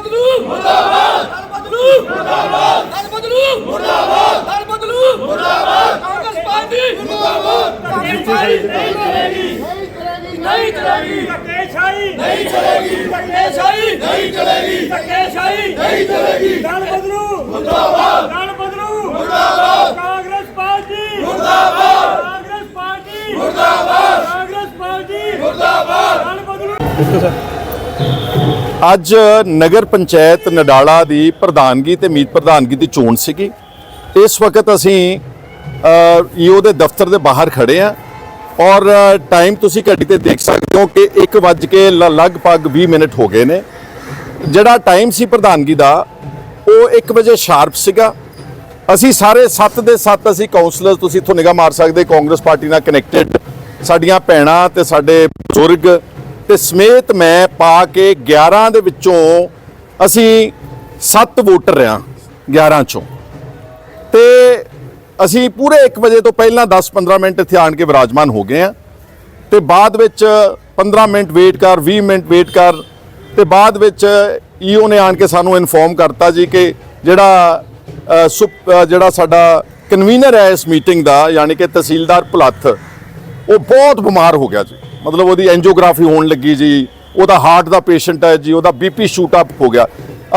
ਬਦਲੂ। ਮੁਰਦਾਬਾਦ। ਦਲ ਬਦਲੂ ਮੁਰਦਾਬਾਦ ਦਲ ਬਦਲੂ ਮੁਰਦਾਬਾਦ ਦਲ ਬਦਲੂ ਮੁਰਦਾਬਾਦ ਕਾਂਗਰਸ ਪਾਰਟੀ ਮੁਰਦਾਬਾਦ। ਕਾਂਗਰਸ ਪਾਰਟੀ ਨਹੀਂ ਚਲੇਗੀ। ਨਹੀਂ ਚਲੇਗੀ। ਧੱਕੇਸ਼ਾਹੀ ਨਹੀਂ ਚਲੇਗੀ। ਧੱਕੇਸ਼ਾਹੀ ਨਹੀਂ ਚਲੇਗੀ ਧੱਕੇਸ਼ਾਹੀ ਨਹੀਂ ਚਲੇਗੀ ਦਲ ਬਦਲੂ ਮੁਰਦਾਬਾਦ ਦਲ ਬਦਲੂ ਮੁਰਦਾਬਾਦ ਕਾਂਗਰਸ ਪਾਰਟੀ ਮੁਰਦਾਬਾਦ ਕਾਂਗਰਸ ਪਾਰਟੀ ਮੁਰਦਾਬਾਦ ਕਾਂਗਰਸ ਪਾਰਟੀ ਮੁਰਦਾਬਾਦ ਦਲ ਬਦਲੂ ਅੱਜ ਨਗਰ ਪੰਚਾਇਤ ਨਡਾਲਾ ਦੀ ਪ੍ਰਧਾਨਗੀ ਤੇ ਮੀਤ ਪ੍ਰਧਾਨਗੀ ਦੀ ਚੋਣ ਸੀਗੀ। ਇਸ ਵਕਤ ਅਸੀਂ ਈਓ ਦੇ ਦਫ਼ਤਰ ਦੇ ਬਾਹਰ ਖੜੇ ਆ ਔਰ ਟਾਈਮ ਤੁਸੀਂ ਘੜੀ ਤੇ ਦੇਖ ਸਕਦੇ ਹੋ ਕਿ 1 ਵੱਜ ਕੇ ਲ- ਲਗਭਗ 20 ਮਿੰਟ ਹੋ ਗਏ ਨੇ। ਜਿਹੜਾ ਟਾਈਮ ਸੀ ਪ੍ਰਧਾਨਗੀ ਦਾ, ਉਹ 1 ਵਜੇ ਸ਼ਾਰਪ ਸੀਗਾ। ਅਸੀਂ ਸਾਰੇ 7 ਦੇ 7 ਅਸੀਂ ਕਾਉਂਸਲਰ ਤੁਸੀਂ ਇੱਥੋਂ ਨਿਗਾਹ ਮਾਰ ਸਕਦੇ ਕਾਂਗਰਸ ਪਾਰਟੀ ਨਾਲ ਕਨੈਕਟਡ ਸਾਡੀਆਂ ਭੈਣਾਂ ਤੇ ਸਾਡੇ ਬਜ਼ੁਰਗ ਤੇ ਸਮੇਤ ਮੈਂ ਪਾ ਕੇ 11 ਦੇ ਵਿੱਚੋਂ ਅਸੀਂ 7 ਵੋਟਰ ਆ 11 ਚੋਂ। ਤੇ ਅਸੀਂ ਪੂਰੇ 1 ਵਜੇ ਤੋਂ ਪਹਿਲਾਂ 10-15 ਮਿੰਟ ਇੱਥੇ ਆਣ ਕੇ ਵਿਰਾਜਮਾਨ ਹੋ ਗਏ ਆ ਤੇ ਬਾਅਦ ਵਿੱਚ 15 ਮਿੰਟ ਵੇਟ ਕਰ 20 ਮਿੰਟ ਵੇਟ ਕਰ, ਤੇ ਬਾਅਦ ਵਿੱਚ ਈਓ ਨੇ ਆਣ ਕੇ ਸਾਨੂੰ ਇਨਫੋਰਮ ਕਰਤਾ ਜੀ ਕਿ ਜਿਹੜਾ ਸੁਪ- ਜਿਹੜਾ ਸਾਡਾ ਕਨਵੀਨਰ ਹੈ ਇਸ ਮੀਟਿੰਗ ਦਾ, ਯਾਨੀ ਕਿ ਤਹਿਸੀਲਦਾਰ ਭੁਲੱਥ, ਉਹ ਬਹੁਤ ਬਿਮਾਰ ਹੋ ਗਿਆ ਜੀ। ਮਤਲਬ ਉਹਦੀ ਐਂਜੀਓਗ੍ਰਾਫੀ ਹੋਣ ਲੱਗੀ ਜੀ ਉਹਦਾ ਹਾਰਟ ਦਾ ਪੇਸ਼ੈਂਟ ਹੈ ਜੀ ਉਹਦਾ ਬੀਪੀ ਸ਼ੂਟ ਅਪ ਹੋ ਗਿਆ।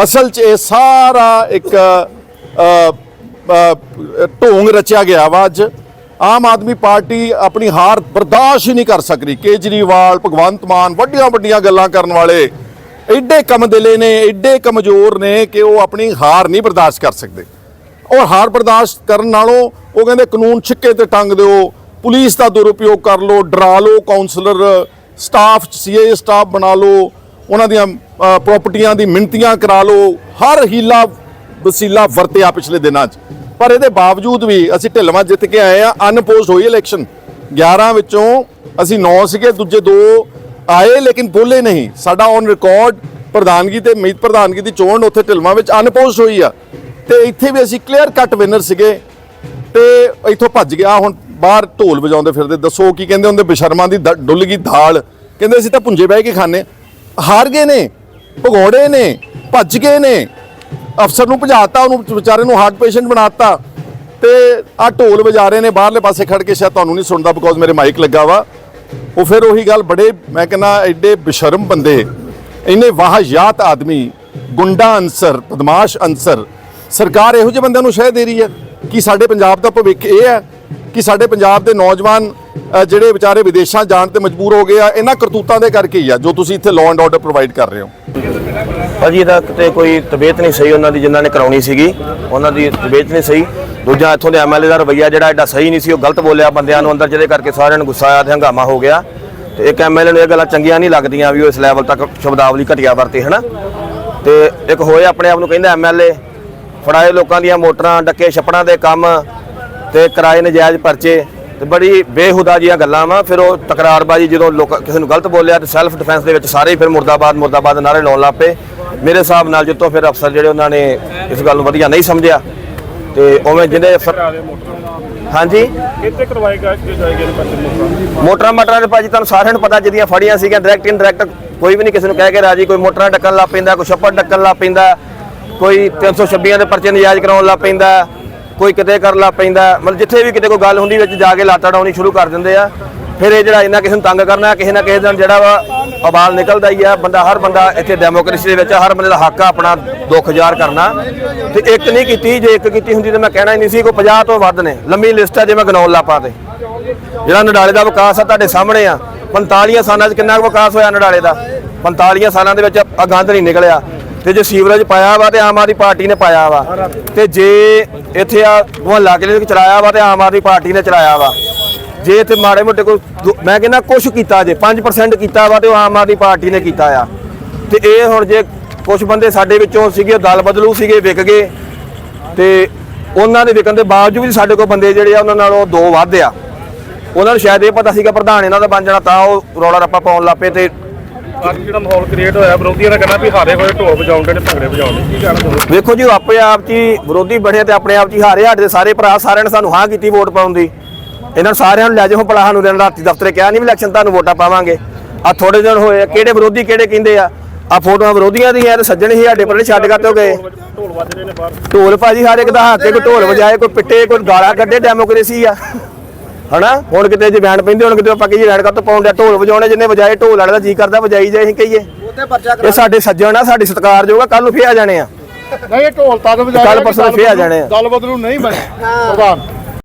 ਅਸਲ 'ਚ ਇਹ ਸਾਰਾ ਇੱਕ ਅ, ਢੋਂਗ ਰਚਿਆ ਗਿਆ ਵਾ ਅੱਜ। ਆਮ ਆਦਮੀ ਪਾਰਟੀ ਆਪਣੀ ਹਾਰ ਬਰਦਾਸ਼ਤ ਹੀ ਨਹੀਂ ਕਰ ਸਕਦੀ। ਕੇਜਰੀਵਾਲ ਭਗਵੰਤ ਮਾਨ ਵੱਡੀਆਂ ਵੱਡੀਆਂ ਗੱਲਾਂ ਕਰਨ ਵਾਲੇ ਐਡੇ ਕਮ ਦਿਲੇ ਨੇ ਐਡੇ ਕਮਜ਼ੋਰ ਨੇ ਕਿ ਉਹ ਆਪਣੀ ਹਾਰ ਨਹੀਂ ਬਰਦਾਸ਼ਤ ਕਰ ਸਕਦੇ। ਔਰ ਹਾਰ ਬਰਦਾਸ਼ਤ ਕਰਨ ਨਾਲੋਂ ਉਹ ਕਹਿੰਦੇ ਕਾਨੂੰਨ ਛਿੱਕੇ ਤੇ ਟੰਗ ਦਿਓ ਪੁਲਿਸ ਦਾ ਦੁਰਉਪਯੋਗ ਕਰ ਲਓ ਡਰਾ ਲਓ ਕਾਉਂਸਲਰ ਸਟਾਫ ਸੀਏ ਸਟਾਫ ਬਣਾ ਲਓ ਉਹਨਾਂ ਦੀਆਂ ਅ, ਪ੍ਰਾਪਰਟੀਆਂ ਦੀ ਮਿੰਤੀਆਂ ਕਰਾ ਲਓ ਹਰ ਹੀਲਾ ਵਸੀਲਾ ਵਰਤਿਆ ਪਿਛਲੇ ਦਿਨਾਂ 'ਚ। ਪਰ ਇਹਦੇ ਬਾਵਜੂਦ ਵੀ ਅਸੀਂ ਢਿੱਲਵਾਂ ਜਿੱਤ ਕੇ ਆਏ ਆ ਅਨਪੋਸਟ ਹੋਈ ਇਲੈਕਸ਼ਨ 11 ਵਿੱਚੋਂ ਅਸੀਂ 9 ਸੀਗੇ ਦੂਜੇ ਦੋ ਆਏ ਲੇਕਿਨ ਬੋਲੇ ਨਹੀਂ। ਸਾਡਾ ਔਨ ਰਿਕਾਰਡ ਪ੍ਰਧਾਨਗੀ ਤੇ ਮੀਤ ਪ੍ਰਧਾਨਗੀ ਦੀ ਚੋਣ ਉੱਥੇ ਢਿਲਵਾਂ ਵਿੱਚ ਅਨਪੋਸਟ ਹੋਈ ਆ। ਤੇ ਇੱਥੇ ਵੀ ਅਸੀਂ ਕਲੀਅਰ ਕੱਟ ਵਿਨਰ ਸੀਗੇ। ਤੇ ਇੱਥੋਂ ਭੱਜ ਗਿਆ ਹੁਣ ਬਾਹਰ ਢੋਲ ਵਜਾਉਂਦੇ ਫਿਰਦੇ। ਦੱਸੋ ਕੀ ਕਹਿੰਦੇ ਹੁੰਦੇ? ਬਸ਼ਰਮਾਂ ਦੀ ਦ- ਡੁੱਲ ਗਈ ਦਾਲ। ਕਹਿੰਦੇ ਅਸੀਂ ਤਾਂ ਪੁੰਜੇ ਬਹਿ ਕੇ ਖਾਣੇ ਹਾਰ ਗਏ ਨੇ, ਭਗੌੜੇ ਨੇ, ਭੱਜ ਗਏ ਨੇ। ਅਫਸਰ ਨੂੰ ਭਜਾਤਾ, ਉਹਨੂੰ ਵਿਚਾਰੇ ਨੂੰ ਹਾਰਟ ਪੇਸ਼ੈਂਟ ਬਣਾਤਾ। ਤੇ ਆ ਢੋਲ ਵਜਾ ਰਹੇ ਨੇ, ਬਾਹਰਲੇ ਪਾਸੇ ਖੜ ਕੇ। ਸ਼ਾਇਦ ਤੁਹਾਨੂੰ ਨਹੀਂ ਸੁਣਦਾ ਬਿਕੋਜ਼ ਮੇਰੇ ਮਾਈਕ ਲੱਗਾ ਵਾ। ਉਹ ਫਿਰ ਉਹੀ ਗੱਲ ਬੜੇ, ਮੈਂ ਕਹਿੰਦਾ, ਐਡੇ ਬੇਸ਼ਰਮ ਬੰਦੇ। ਇੰਨੇ ਵਾਹਯਾਤ ਆਦਮੀ, ਗੁੰਡਾ ਅਨਸਰ, ਬਦਮਾਸ਼ ਅਨਸਰ। ਸਰਕਾਰ ਇਹੋ ਜਿਹੇ ਬੰਦਿਆਂ ਨੂੰ ਸ਼ਹਿ ਦੇ ਰਹੀ ਹੈ। ਕਿ ਸਾਡੇ ਪੰਜਾਬ ਦਾ ਭਵਿੱਖ ਇਹ ਹੈ ਕਿ ਸਾਡੇ ਪੰਜਾਬ ਦੇ ਨੌਜਵਾਨ ਜਿਹੜੇ ਵਿਚਾਰੇ ਵਿਦੇਸ਼ਾਂ ਜਾਣ ਤੇ ਮਜਬੂਰ ਹੋ ਗਏ ਆ, ਇਹਨਾਂ ਕਰਤੂਤਾਂ ਦੇ ਕਰਕੇ ਹੀ ਆ, ਜੋ ਤੁਸੀਂ ਇੱਥੇ ਲਾਅ ਐਂਡ ਆਰਡਰ ਪ੍ਰੋਵਾਈਡ ਕਰ ਰਹੇ ਹੋ। ਭਾਜੀ, ਇਹਦਾ ਕਿਤੇ ਕੋਈ ਤਬੀਅਤ ਨਹੀਂ ਸਹੀ ਉਹਨਾਂ ਦੀ ਜਿਨ੍ਹਾਂ ਨੇ ਕਰਾਉਣੀ ਸੀਗੀ। ਉਹਨਾਂ ਦੀ ਤਬੀਅਤ ਨਹੀਂ ਸਹੀ। ਦੂਜਾ, ਇੱਥੋਂ ਦੇ ਐਮਐਲਏ ਦਾ ਰਵਈਆ ਜਿਹੜਾ ਐਡਾ ਸਹੀ ਨਹੀਂ ਸੀ, ਉਹ ਗਲਤ ਬੋਲਿਆ ਬੰਦਿਆਂ ਨੂੰ। ਅੰਦਰ ਜਿਹਦੇ ਕਰਕੇ ਸਾਰਿਆਂ ਨੂੰ ਗੁੱਸਾ ਆਇਆ ਤੇ ਹੰਗਾਮਾ ਹੋ ਗਿਆ। ਤੇ ਇੱਕ ਐਮਐਲਏ ਨੂੰ ਇਹ ਗੱਲਾਂ ਚੰਗੀਆਂ ਨਹੀਂ ਲੱਗਦੀਆਂ ਵੀ ਉਹ ਇਸ ਲੈਵਲ ਤੱਕ ਸ਼ਬਦਾਵਲੀ ਘਟਿਆ ਵਰਤੇ, ਹਨਾ? ਤੇ ਇੱਕ ਹੋਏ ਆਪਣੇ ਆਪ ਨੂੰ ਕਹਿੰਦਾ ਐਮਐਲਏ ਫੜਾਏ ਲੋਕਾਂ ਦੀਆਂ ਮੋਟਰਾਂ ਡੱਕੇ ਛੱਪੜਾਂ ਦੇ ਕੰਮ ਤੇ ਕਿਰਾਏ ਨਜਾਇਜ਼ ਪਰਚੇ ਤੇ ਬੜੀ ਬੇਹੁਦਾ ਜੀਆਂ ਗੱਲਾਂ ਵਾ। ਫਿਰ ਉਹ ਤਕਰਾਰਬਾਜ਼ੀ ਜਦੋਂ ਲੋਕ ਕਿਸੇ ਨੂੰ ਗਲਤ ਬੋਲਿਆ ਤੇ ਸੈਲਫ ਡਿਫੈਂਸ ਦੇ ਵਿੱਚ ਸਾਰੇ ਫਿਰ ਮੁਰਦਾਬਾਦ ਮੁਰਦਾਬਾਦ ਨਾਰੇ ਲਾਉਣ ਲੱਗ ਪਏ। ਮੇਰੇ ਹਿਸਾਬ ਨਾਲ ਜਿੱਤੋਂ ਫਿਰ ਅਫਸਰ ਜਿਹੜੇ ਉਹਨਾਂ ਨੇ ਇਸ ਗੱਲ ਨੂੰ ਵਧੀਆ ਨਹੀਂ ਸਮਝਿਆ ਤੇ ਉਵੇਂ ਜਿਹਦੇ ਅਫਸਰ ਹਾਂਜੀ? ਇੱਥੇ ਕਰਵਾਏ ਜਾਏਗੇ ਮੋਟਰਾਂ? ਮੋਟਰਾਂ ਮਟਰਾਂ ਦੇ ਭਾਜੀ ਤੁਹਾਨੂੰ ਸਾਰਿਆਂ ਨੂੰ ਪਤਾ ਜਿਹਦੀਆਂ ਫੜੀਆਂ ਸੀਗੀਆਂ ਡਾਇਰੈਕਟ ਇਨਡਾਇਰੈਕਟ ਕੋਈ ਵੀ ਨਹੀਂ ਕਿਸੇ ਨੂੰ ਕਹਿ ਕੇ ਰਾਜੀ ਕੋਈ ਮੋਟਰਾਂ ਡੱਕਣ ਲੱਗ ਪੈਂਦਾ ਕੋਈ ਛੱਪੜ ਡੱਕਣ ਲੱਗ ਪੈਂਦਾ। ਕੋਈ 326 ਦੇ ਪਰਚੇ ਨਜਾਇਜ਼ ਕਰਾਉਣ ਲੱਗ ਪੈਂਦਾ, ਕੋਈ ਕਿਤੇ ਕਰਨ ਲੱਗ ਪੈਂਦਾ, ਮਤਲਬ ਜਿੱਥੇ ਵੀ ਕਿਤੇ ਕੋਈ ਗੱਲ ਹੁੰਦੀ ਵਿੱਚ ਜਾ ਕੇ ਲਾਤਾ ਡਾਉਣੀ ਸ਼ੁਰੂ ਕਰ ਦਿੰਦੇ ਆ। ਫਿਰ ਇਹ ਜਿਹੜਾ ਇਹਨਾਂ ਕਿਸੇ ਨੂੰ ਤੰਗ ਕਰਨਾ, ਕਿਸੇ ਨਾ ਕਿਸੇ ਦਿਨ ਜਿਹੜਾ ਵਾ ਅਬਾਲ ਨਿਕਲਦਾ ਹੀ ਆ, ਬੰਦਾ ਹਰ ਬੰਦਾ ਇੱਥੇ ਡੈਮੋਕ੍ਰੇਸੀ ਦੇ ਵਿੱਚ ਹਰ ਬੰਦੇ ਦਾ ਹੱਕ ਆ ਆਪਣਾ ਦੁੱਖ ਜ਼ਾਹਰ ਕਰਨਾ। ਤੇ ਇੱਕ ਨਹੀਂ ਕੀਤੀ, ਜੇ ਇੱਕ ਕੀਤੀ ਹੁੰਦੀ ਤਾਂ ਮੈਂ ਕਹਿਣਾ ਹੀ ਨਹੀਂ ਸੀ, ਕੋਈ 50 ਤੋਂ ਵੱਧ ਨੇ। ਲੰਮੀ ਲਿਸਟ ਆ ਜੇ ਮੈਂ ਗਣਾਉਣ ਲੱਪਾ ਤੇ। ਜਿਹੜਾ ਨਡਾਲੇ ਦਾ ਵਿਕਾਸ ਆ ਤੁਹਾਡੇ ਸਾਹਮਣੇ ਆ 45 ਸਾਲਾਂ 'ਚ ਕਿੰਨਾ ਕੁ ਵਿਕਾਸ ਹੋਇਆ ਨਡਾਲੇ ਦਾ? 45 ਸਾਲਾਂ ਦੇ ਵਿੱਚ ਆ ਗੰਦ ਨਹੀਂ ਨਿਕਲਿਆ। ਤੇ ਜੇ ਸੀਵਰੇਜ ਪਾਇਆ ਵਾ ਤੇ ਆਮ ਆਦਮੀ ਪਾਰਟੀ ਨੇ ਪਾਇਆ ਵਾ। ਤੇ ਜੇ ਇੱਥੇ ਆ ਮੁਹੱਲਾ ਕਲੀਨਿਕ ਚਲਾਇਆ ਵਾ ਤੇ ਆਮ ਆਦਮੀ ਪਾਰਟੀ ਨੇ ਚਲਾਇਆ ਵਾ। ਜੇ ਇੱਥੇ ਮਾੜੇ ਮੋਟੇ ਕੋਈ ਦੋ- ਮੈਂ ਕਹਿੰਦਾ ਕੁਝ ਕੀਤਾ ਜੇ 5% ਕੀਤਾ ਵਾ ਤੇ ਉਹ ਆਮ ਆਦਮੀ ਪਾਰਟੀ ਨੇ ਕੀਤਾ ਆ। ਤੇ ਇਹ ਹੁਣ ਜੇ ਕੁਝ ਬੰਦੇ ਸਾਡੇ ਵਿੱਚੋਂ ਸੀਗੇ ਦਲ ਬਦਲੂ ਸੀਗੇ, ਵਿਕ ਗਏ। ਤੇ ਉਹਨਾਂ ਦੇ ਵਿਕਣ ਦੇ ਬਾਵਜੂਦ ਵੀ ਸਾਡੇ ਕੋਲ ਬੰਦੇ ਜਿਹੜੇ ਆ, ਉਹਨਾਂ ਨਾਲੋਂ ਦੋ ਵੱਧ ਆ। ਉਹਨਾਂ ਨੂੰ ਸ਼ਾਇਦ ਇਹ ਪਤਾ ਸੀਗਾ, ਪ੍ਰਧਾਨ ਇਹਨਾਂ ਦਾ ਬਣ ਜਾਣਾ, ਤਾਂ ਉਹ ਰੌਲਾ ਰੱਪਾ ਪਾਉਣ ਲੱਪੇ ਤੇ ਅੱਜ ਜਿਹੜਾ ਮਾਹੌਲ ਕ੍ਰੀਏਟ ਹੋਇਆ ਵਿਰੋਧੀਆਂ ਦਾ ਕਹਿਣਾ ਵੀ ਹਾਰੇ ਹੋਏ ਢੋਲ ਵਜਾਉਂਦੇ ਨੇ ਭੰਗੜੇ ਵਜਾਉਂਦੇ ਕੀ ਕਹਿਣਾ ਚਾਹੁੰਦੇ ਵੇਖੋ ਜੀ ਆਪਣੇ ਆਪ 'ਚ ਹੀ ਵਿਰੋਧੀ ਬਣੇ ਤੇ ਆਪਣੇ ਆਪ 'ਚ ਹੀ ਹਾਰੇ ਸਾਡੇ ਸਾਰੇ ਭਰਾ ਸਾਰਿਆਂ ਨੇ ਸਾਨੂੰ ਹਾਂ ਕੀਤੀ ਵੋਟ ਪਾਉਣ ਦੀ। ਇਹਨਾਂ ਨੂੰ ਸਾਰਿਆਂ ਨੂੰ ਲੈ ਜਾਓ ਭਲਾ ਸਾਨੂੰ ਦਿਨ ਰਾਤੀ ਦਫ਼ਤਰੇ ਕਿਹਾ ਨਹੀਂ ਵੀ ਇਲੈਕਸ਼ਨ ਤੁਹਾਨੂੰ ਵੋਟਾਂ ਪਾਵਾਂਗੇ। ਆ ਥੋੜੇ ਦਿਨ ਹੋਏ ਆ, ਕਿਹੜੇ ਵਿਰੋਧੀ ਕਿਹੜੇ ਕਹਿੰਦੇ ਆ? ਆ ਫੋਟੋਆਂ ਵਿਰੋਧੀਆਂ ਦੀਆਂ ਤੇ ਸੱਜਣ ਹੀ ਸਾਡੇ ਪਰ ਛੱਡ ਕੇ ਗਏ। ਢੋਲ ਵੱਜ ਰਹੇ ਨੇ ਬਾਹਰ। ਢੋਲ ਭਾਜੀ ਹਰ ਇੱਕ ਦਾ ਹੱਥ ਤੇ ਕੋਈ ਢੋਲ ਵਜਾਏ ਕੋਈ ਪਿੱਟੇ ਕੋਈ ਗਾਲਾਂ ਕੱਢੇ ਡੈਮੋਕ੍ਰੇਸੀ ਆ। ਹਨਾ? ਹੁਣ ਕਿਤੇ ਜੇ ਬੈਂਡ ਪੈਂਦੇ ਹੁਣ ਕਿਤੇ ਆਪਾਂ ਕਹੀਏ ਰੈਡ ਕੱਟ ਪਾਉਣ ਡਿਆ ਢੋਲ ਵਜਾਉਣੇ ਜਿੰਨੇ ਵਜਾਏ ਢੋਲ ਵਾਲੇ ਦਾ ਜੀ ਕਰਦਾ ਵਜਾਈ ਜਾਏ ਅਸੀਂ ਕਹੀਏ। ਇਹ ਸਾਡੇ ਸੱਜਣ ਆ ਸਾਡੇ ਸਤਿਕਾਰਯੋਗ ਆ ਕੱਲ ਨੂੰ ਫੇਰ ਆ ਜਾਣੇ ਆ। ਨਹੀਂ ਢੋਲ ਤਦ ਕੱਲ੍ਹ ਪਰਸੋਂ ਫੇਰ ਆ ਜਾਣੇ ਆ। ਦਲ ਬਦਲੂ ਨਹੀਂ ਬਣੇ ਪ੍ਰਧਾਨ।